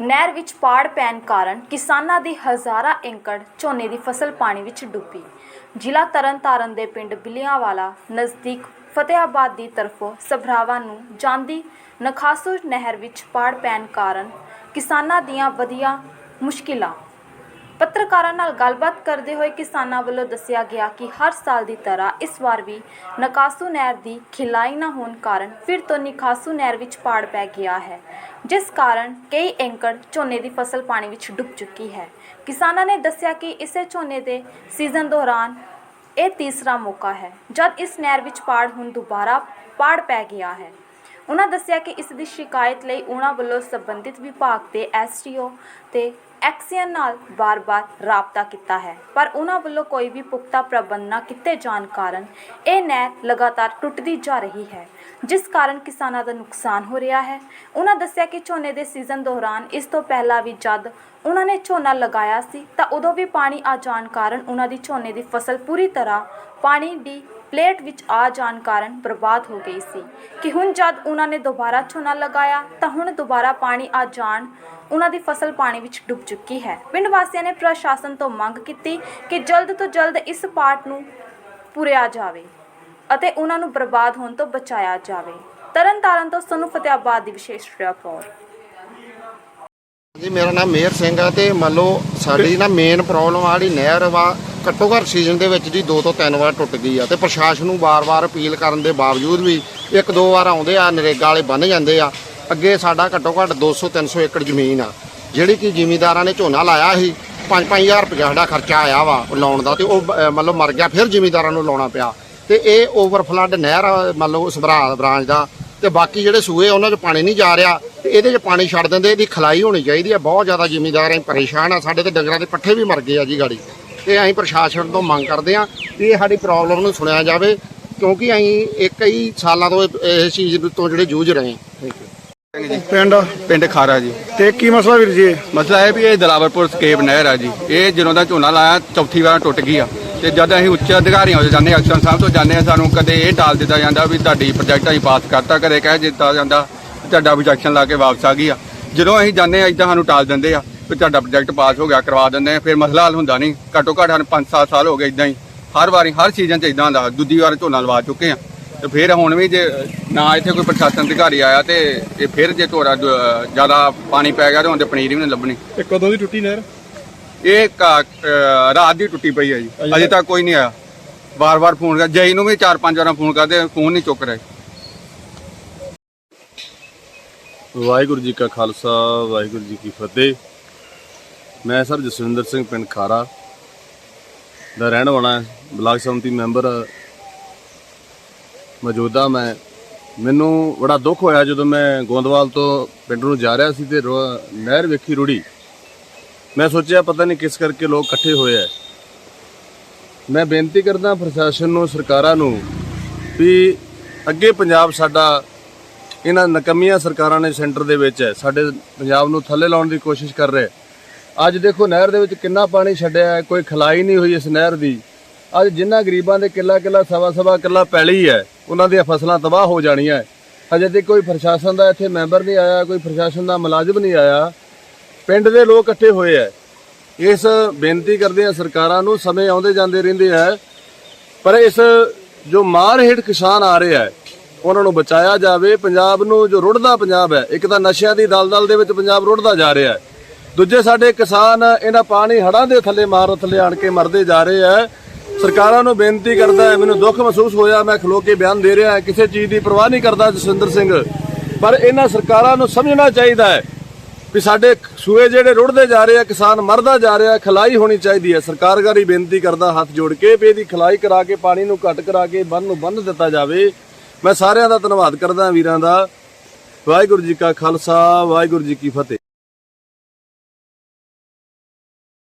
ਨਹਿਰ ਵਿੱਚ ਪਾੜ ਪੈਣ ਕਾਰਨ ਕਿਸਾਨਾਂ ਦੀ ਹਜ਼ਾਰਾਂ ਏਕੜ ਝੋਨੇ ਦੀ ਫਸਲ ਪਾਣੀ ਵਿੱਚ ਡੁੱਬੀ। ਜ਼ਿਲ੍ਹਾ ਤਰਨਤਾਰਨ ਦੇ ਪਿੰਡ ਬਿੱਲੀਆਂਵਾਲਾ ਨਜ਼ਦੀਕ ਫਤਿਆਬਾਦ ਦੀ ਤਰਫੋਂ ਸਭਰਾਵਾ ਨੂੰ ਜਾਂਦੀ ਨਖਾਸੂ ਨਹਿਰ ਵਿੱਚ ਪਾੜ ਪੈਣ ਕਾਰਨ ਕਿਸਾਨਾਂ ਦੀਆਂ ਵਧੀਆਂ ਮੁਸ਼ਕਿਲਾਂ ਪੱਤਰਕਾਰਾਂ ਨਾਲ ਗੱਲਬਾਤ ਕਰਦੇ ਹੋਏ ਕਿਸਾਨਾਂ ਵੱਲੋਂ ਦੱਸਿਆ ਗਿਆ ਕਿ ਹਰ ਸਾਲ ਦੀ ਤਰ੍ਹਾਂ ਇਸ ਵਾਰ ਵੀ ਨਕਾਸੂ ਨਹਿਰ ਦੀ ਖਿਲਾਈ ਨਾ ਹੋਣ ਕਾਰਨ ਫਿਰ ਤੋਂ ਨਿਕਾਸੂ ਨਹਿਰ ਵਿੱਚ ਪਾੜ ਪੈ ਗਿਆ ਹੈ, ਜਿਸ ਕਾਰਨ ਕਈ ਏਕੜ ਝੋਨੇ ਦੀ ਫਸਲ ਪਾਣੀ ਵਿੱਚ ਡੁੱਬ ਚੁੱਕੀ ਹੈ। ਕਿਸਾਨਾਂ ਨੇ ਦੱਸਿਆ ਕਿ ਇਸੇ ਝੋਨੇ ਦੇ ਸੀਜ਼ਨ ਦੌਰਾਨ ਇਹ ਤੀਸਰਾ ਮੌਕਾ ਹੈ, ਜਦ ਇਸ ਨਹਿਰ ਵਿੱਚ ਪਾੜ ਹੁਣ ਦੁਬਾਰਾ ਪਾੜ ਪੈ ਗਿਆ ਹੈ। ਉਹਨਾਂ ਦੱਸਿਆ ਕਿ ਇਸ ਦੀ ਸ਼ਿਕਾਇਤ ਲਈ ਉਹਨਾਂ ਵੱਲੋਂ ਸੰਬੰਧਿਤ ਵਿਭਾਗ ਦੇ ਐਸਟੀਓ ਤੇ ਐਕਸੀਅਨ ਨਾਲ ਬਾਰ-ਬਾਰ ਰਾਬਤਾ ਕੀਤਾ ਹੈ। ਪਰ ਉਹਨਾਂ ਵੱਲੋਂ ਕੋਈ ਵੀ ਪੁਖਤਾ ਪ੍ਰਬੰਧ ਨਾ ਕੀਤੇ ਜਾਣ ਕਾਰਨ ਇਹ ਨਹਿਰ ਲਗਾਤਾਰ ਟੁੱਟਦੀ ਜਾ ਰਹੀ ਹੈ, ਜਿਸ ਕਾਰਨ ਕਿਸਾਨਾਂ ਦਾ ਨੁਕਸਾਨ ਹੋ ਰਿਹਾ ਹੈ। ਉਹਨਾਂ ਦੱਸਿਆ ਕਿ ਝੋਨੇ ਦੇ ਸੀਜ਼ਨ ਦੌਰਾਨ ਇਸ ਤੋਂ ਪਹਿਲਾਂ ਵੀ ਜਦ ਉਹਨਾਂ ਨੇ ਝੋਨਾ ਲਗਾਇਆ ਸੀ, ਤਾਂ ਉਦੋਂ ਵੀ ਪਾਣੀ ਆ ਜਾਣ ਕਾਰਨ ਉਹਨਾਂ ਦੀ ਝੋਨੇ ਦੀ ਫਸਲ ਪੂਰੀ ਤਰ੍ਹਾਂ ਪਾਣੀ ਦੀ ਪਲੇਟ ਵਿੱਚ ਆ ਜਾਣ ਕਾਰਨ ਬਰਬਾਦ ਹੋ ਗਈ ਸੀ। ਕਿ ਹੁਣ ਜਦ ਉਹਨਾਂ ਨੇ ਦੁਬਾਰਾ ਝੋਨਾ ਲਗਾਇਆ, ਤਾਂ ਹੁਣ ਦੁਬਾਰਾ ਪਾਣੀ ਆ ਜਾਣ, ਉਹਨਾਂ ਦੀ ਫਸਲ ਪਾਣੀ ਵਿੱਚ ਡੁੱਬ ਚੁੱਕੀ ਹੈ। ਪਿੰਡ ਵਾਸੀਆਂ ਨੇ ਪ੍ਰਸ਼ਾਸਨ ਤੋਂ ਮੰਗ ਕੀਤੀ ਕਿ ਜਲਦ ਤੋਂ ਜਲਦ ਇਸ ਪਾਰਟ ਨੂੰ ਪੂਰਿਆ ਜਾਵੇ ਅਤੇ ਉਹਨਾਂ ਨੂੰ ਬਰਬਾਦ ਹੋਣ ਤੋਂ ਬਚਾਇਆ ਜਾਵੇ। ਤਰਨਤਾਰਨ ਤੋਂ ਸਨੂੰ ਫਤਿਆਬਾਦ ਦੀ ਵਿਸ਼ੇਸ਼ ਰਿਪੋਰਟ। ਜੀ, ਮੇਰਾ ਨਾਮ ਮੇਹਰ ਸਿੰਘ ਆ ਤੇ ਮੰਨ ਲਓ ਸਾਡੀ ਨਾ ਮੇਨ ਪ੍ਰੋਬਲਮ ਆ ਨਹਿਰ ਵਾ ਘੱਟੋ ਘੱਟ ਸੀਜ਼ਨ ਦੇ ਵਿੱਚ ਜੀ ਦੋ ਤੋਂ ਤਿੰਨ ਵਾਰ ਟੁੱਟ ਗਈ ਆ ਤੇ ਪ੍ਰਸ਼ਾਸਨ ਨੂੰ ਵਾਰ-ਵਾਰ ਅਪੀਲ ਕਰਨ ਦੇ ਬਾਵਜੂਦ ਵੀ ਇੱਕ ਦੋ ਵਾਰ ਆਉਂਦੇ ਆ ਨਰੇਗਾ ਵਾਲੇ ਬੰਨ ਜਾਂਦੇ ਆ। ਅੱਗੇ ਸਾਡਾ ਘੱਟੋ ਘੱਟ 200-300 ਏਕੜ ਜ਼ਮੀਨ ਆ। ਜਿਹੜੀ ਕਿ ਜ਼ਿਮੀਂਦਾਰਾਂ ਨੇ ਝੋਨਾ ਲਾਇਆ ਸੀ 5-5000 ਰੁਪਏ ਸਾਡਾ ਖਰਚਾ ਆਇਆ ਵਾ ਲਾਉਣ ਦਾ ਤੇ ਉਹ ਮਤਲਬ ਮਰ ਗਿਆ ਫਿਰ ਜ਼ਿਮੀਂਦਾਰਾਂ ਨੂੰ ਲਾਉਣਾ ਪਿਆ। ਤੇ ਇਹ ਓਵਰਫਲੱਡ ਨਹਿਰ ਆ, ਮੰਨ ਲਓ ਸਭਰਾ ਬ੍ਰਾਂਚ ਦਾ ਤੇ ਬਾਕੀ ਜਿਹੜੇ ਸੂਏ ਉਹਨਾਂ 'ਚ ਪਾਣੀ ਨਹੀਂ ਜਾ ਰਿਹਾ ਤੇ ਇਹਦੇ 'ਚ ਪਾਣੀ ਛੱਡ ਦਿੰਦੇ ਇਹਦੀ ਖਲਾਈ ਹੋਣੀ ਚਾਹੀਦੀ ਆ। ਬਹੁਤ ਜ਼ਿਆਦਾ ਜ਼ਿਮੀਂਦਾਰ ਅਸੀਂ ਪਰੇਸ਼ਾਨ ਆ ਸਾਡੇ ਤੇ ਡੰਗਰਾਂ ਦੇ ਪੱਠੇ ਵੀ ਮਰ ਗਏ ਆ ਜੀ ਗਾੜੀ। ਤੇ ਅਸੀਂ ਪ੍ਰਸ਼ਾਸਨ ਤੋਂ ਮੰਗ ਕਰਦੇ ਆ ਕਿ ਇਹ ਸਾਡੀ ਪ੍ਰੋਬਲਮ ਨੂੰ ਸੁਣਿਆ ਜਾਵੇ ਕਿਉਂਕਿ ਅਸੀਂ ਇੱਕ ਕਈ ਸਾਲਾਂ ਤੋਂ ਇਹ- ਇਸ ਚੀਜ਼ ਤੋਂ ਜਿਹੜੇ ਜੂਝ ਰਹੇ ਹਾਂ। ਪਿੰਡ? ਪਿੰਡ ਖਾਰਾ ਜੀ। ਤੇ ਕੀ ਮਸਲਾ ਵੀਰ ਜੀ? ਮਸਲਾ ਇਹ ਵੀ ਇਹ ਦਲਾਵਰਪੁਰ ਸਕੇਪ ਨਹਿਰ ਆ ਜੀ। ਇਹ ਜਦੋਂ ਦਾ ਝੋਨਾ ਲਾਇਆ ਚੌਥੀ ਵਾਰ ਟੁੱਟ ਗਈ ਆ। ਤੇ ਜਦ ਅਸੀਂ ਉੱਚ ਅਧਿਕਾਰੀਆਂ ਤੋਂ ਜਾਂਦੇ ਐਕਸ਼ਨ ਸਾਹਿਬ ਤੋਂ ਜਾਂਦੇ ਆ ਸਾਨੂੰ ਕਦੇ ਇਹ ਟਾਲ ਦਿੱਤਾ ਜਾਂਦਾ ਵੀ ਤੁਹਾਡੀ ਪ੍ਰੋਜੈਕਟ ਅਸੀਂ ਪਾਸ ਕਰਤਾ ਕਦੇ ਕਹਿ ਦਿੱਤਾ ਜਾਂਦਾ ਵੀ ਤੁਹਾਡਾ objection ਲਾ ਕੇ ਵਾਪਸ ਆ ਗਈ ਆ। ਜਦੋਂ ਅਸੀਂ ਜਾਂਦੇ ਆ ਇਦਾਂ ਸਾਨੂੰ ਟਾਲ ਦਿੰਦੇ ਆ। ਵੀ ਤੁਹਾਡਾ ਪ੍ਰੋਜੈਕਟ ਪਾਸ ਹੋ ਗਿਆ ਕਰਵਾ ਦਿੰਦੇ ਆ ਫਿਰ ਮਸਲਾ ਹੱਲ ਹੁੰਦਾ ਨਹੀਂ। ਘੱਟੋ ਘੱਟ ਸਾਨੂੰ 5-7 ਸਾਲ ਹੋ ਗਏ ਇਦਾਂ ਹੀ। ਹਰ ਵਾਰੀ ਹਰ ਸੀਜ਼ਨ 'ਚ ਇਦਾਂ ਹੁੰਦਾ ਦੂਜੀ ਵਾਰ ਝੋਨਾ ਲਵਾ ਚੁੱਕੇ ਆ। ਤੇ ਫਿਰ ਹੁਣ ਵੀ ਜੇ ਨਾ ਇੱਥੇ ਕੋਈ ਪ੍ਰਸ਼ਾਸਨ ਅਧਿਕਾਰੀ ਆਇਆ ਤੇ ਇਹ ਫਿਰ ਜੇ ਤੁਹਾਡਾ ਜ਼ਿਆਦਾ ਪਾਣੀ ਪੈ ਗਿਆ ਤੇ ਹੁਣ ਤੇ ਪਨੀਰ ਵੀ ਨਹੀਂ ਲੱਭਣੀ। ਇਹ ਕਦੋਂ ਦੀ ਟੁੱਟੀ ਨਹਿਰ? ਇਹ ਰਾਤ ਦੀ ਟੁੱਟੀ ਪਈ ਹੈ ਜੀ। ਅਜੇ ਤੱਕ ਕੋਈ ਨਹੀਂ ਆਇਆ। ਵਾਰ-ਵਾਰ ਫੋਨ ਕਰ ਜਈ ਨੂੰ ਵੀ ਚਾਰ ਪੰਜ ਵਾਰਾਂ ਫੋਨ ਕਰਦੇ ਫੋਨ ਨਹੀਂ ਚੁੱਕ ਰਹੇ। ਵਾਹਿਗੁਰੂ ਜੀ ਕਾ ਖਾਲਸਾ ਵਾਹਿਗੁਰੂ ਜੀ ਕੀ ਫਤਿਹ। ਮੈਂ ਸਰ ਜਸਵਿੰਦਰ ਸਿੰਘ ਪਿੰਡ ਖਾਰਾ ਦਾ ਰਹਿਣ ਵਾਲਾ ਬਲਾਕ ਸੰਮਤੀ ਮੈਂਬਰ ਮੌਜੂਦਾ ਮੈਂ। ਮੈਨੂੰ ਬੜਾ ਦੁੱਖ ਹੋਇਆ ਜਦੋਂ ਮੈਂ ਗੋਂਦਵਾਲ ਤੋਂ ਪਿੰਡ ਨੂੰ ਜਾ ਰਿਹਾ ਸੀ ਤੇ ਰੋ- ਨਹਿਰ ਵੇਖੀ ਰੁੜੀ। ਮੈਂ ਸੋਚਿਆ ਪਤਾ ਨਹੀਂ ਕਿਸ ਕਰਕੇ ਲੋਕ ਇਕੱਠੇ ਹੋਏ ਐ ਮੈਂ ਬੇਨਤੀ ਕਰਦਾ ਪ੍ਰਸ਼ਾਸਨ ਨੂੰ, ਸਰਕਾਰਾਂ ਨੂੰ ਵੀ ਅੱਗੇ ਪੰਜਾਬ ਸਾਡਾ, ਇਹਨਾਂ ਨਕਮੀਆਂ ਸਰਕਾਰਾਂ ਨੇ ਸੈਂਟਰ ਦੇ ਵਿੱਚ ਹੈ, ਸਾਡੇ ਪੰਜਾਬ ਨੂੰ ਥੱਲੇ ਲਾਉਣ ਦੀ ਕੋਸ਼ਿਸ਼ ਕਰ ਰਹੇ ਅੱਜ ਦੇਖੋ ਨਹਿਰ ਦੇ ਵਿੱਚ ਕਿੰਨਾ ਪਾਣੀ ਛੱਡਿਆ ਹੈ, ਕੋਈ ਖਲਾਈ ਨਹੀਂ ਹੋਈ ਇਸ ਨਹਿਰ ਦੀ। ਅੱਜ ਜਿਨ੍ਹਾਂ ਗਰੀਬਾਂ ਦੇ ਕਿੱਲਾ ਕਿੱਲਾ, ਸਵਾ ਸਵਾ ਕਿੱਲਾ ਪੈਲੀ ਹੈ, ਉਹਨਾਂ ਦੀਆਂ ਫਸਲਾਂ ਤਬਾਹ ਹੋ ਜਾਣੀਆਂ ਅਜੇ ਤੱਕ ਕੋਈ ਪ੍ਰਸ਼ਾਸਨ ਦਾ ਇੱਥੇ ਮੈਂਬਰ ਨਹੀਂ ਆਇਆ, ਕੋਈ ਪ੍ਰਸ਼ਾਸਨ ਦਾ ਮੁਲਾਜ਼ਮ ਨਹੀਂ ਆਇਆ। ਪਿੰਡ ਦੇ ਲੋਕ ਇਕੱਠੇ ਹੋਏ ਐ ਇਸ ਬੇਨਤੀ ਕਰਦੇ ਆ ਸਰਕਾਰਾਂ ਨੂੰ, ਸਮੇਂ ਆਉਂਦੇ ਜਾਂਦੇ ਰਹਿੰਦੇ ਆ ਪਰ ਇਸ ਜੋ ਮਾਰ ਹੇਠ ਕਿਸਾਨ ਆ ਰਿਹਾ ਹੈ, ਉਹਨਾਂ ਨੂੰ ਬਚਾਇਆ ਜਾਵੇ। ਪੰਜਾਬ ਨੂੰ ਜੋ ਰੁੜਦਾ ਪੰਜਾਬ ਹੈ, ਇੱਕ ਤਾਂ ਨਸ਼ਿਆਂ ਦੀ ਦਲਦਲ ਦੇ ਵਿੱਚ ਪੰਜਾਬ ਰੁੜਦਾ ਜਾ ਰਿਹਾ ਹੈ। ਦੂਜੇ ਸਾਡੇ ਕਿਸਾਨ ਇਹਨਾਂ ਪਾਣੀ ਹੜਾਂ ਦੇ ਥੱਲੇ ਮਾਰ ਥੱਲੇ ਆਣ ਕੇ ਮਰਦੇ ਜਾ ਰਹੇ ਆ। ਸਰਕਾਰਾਂ ਨੂੰ ਬੇਨਤੀ ਕਰਦਾ ਮੈਨੂੰ ਦੁੱਖ ਮਹਿਸੂਸ ਹੋਇਆ, ਮੈਂ ਖਲੋ ਕੇ ਬਿਆਨ ਦੇ ਰਿਹਾ ਕਿਸੇ ਚੀਜ਼ ਦੀ ਪਰਵਾਹ ਨਹੀਂ ਕਰਦਾ ਜਸਵਿੰਦਰ ਸਿੰਘ। ਪਰ ਇਹਨਾਂ ਸਰਕਾਰਾਂ ਨੂੰ ਸਮਝਣਾ ਚਾਹੀਦਾ ਹੈ ਵੀ ਸਾਡੇ ਸੂਏ ਜਿਹੜੇ ਰੁੜਦੇ ਜਾ ਰਹੇ ਆ, ਕਿਸਾਨ ਮਰਦਾ ਜਾ ਰਿਹਾ, ਖਲਾਈ ਹੋਣੀ ਚਾਹੀਦੀ ਹੈ। ਸਰਕਾਰਗਾਰੀ ਬੇਨਤੀ ਕਰਦਾ ਹੱਥ ਜੋੜ ਕੇ ਵੀ ਇਹਦੀ ਖਲਾਈ ਕਰਾ ਕੇ, ਪਾਣੀ ਨੂੰ ਘੱਟ ਕਰਾ ਕੇ, ਬੰਨ ਨੂੰ ਬੰਨ ਦਿੱਤਾ ਜਾਵੇ। ਮੈਂ ਸਾਰਿਆਂ ਦਾ ਧੰਨਵਾਦ ਕਰਦਾ ਵੀਰਾਂ ਦਾ। ਵਾਹਿਗੁਰੂ ਜੀ ਕਾ ਖਾਲਸਾ, ਵਾਹਿਗੁਰੂ ਜੀ ਕੀ ਫਤਿਹ।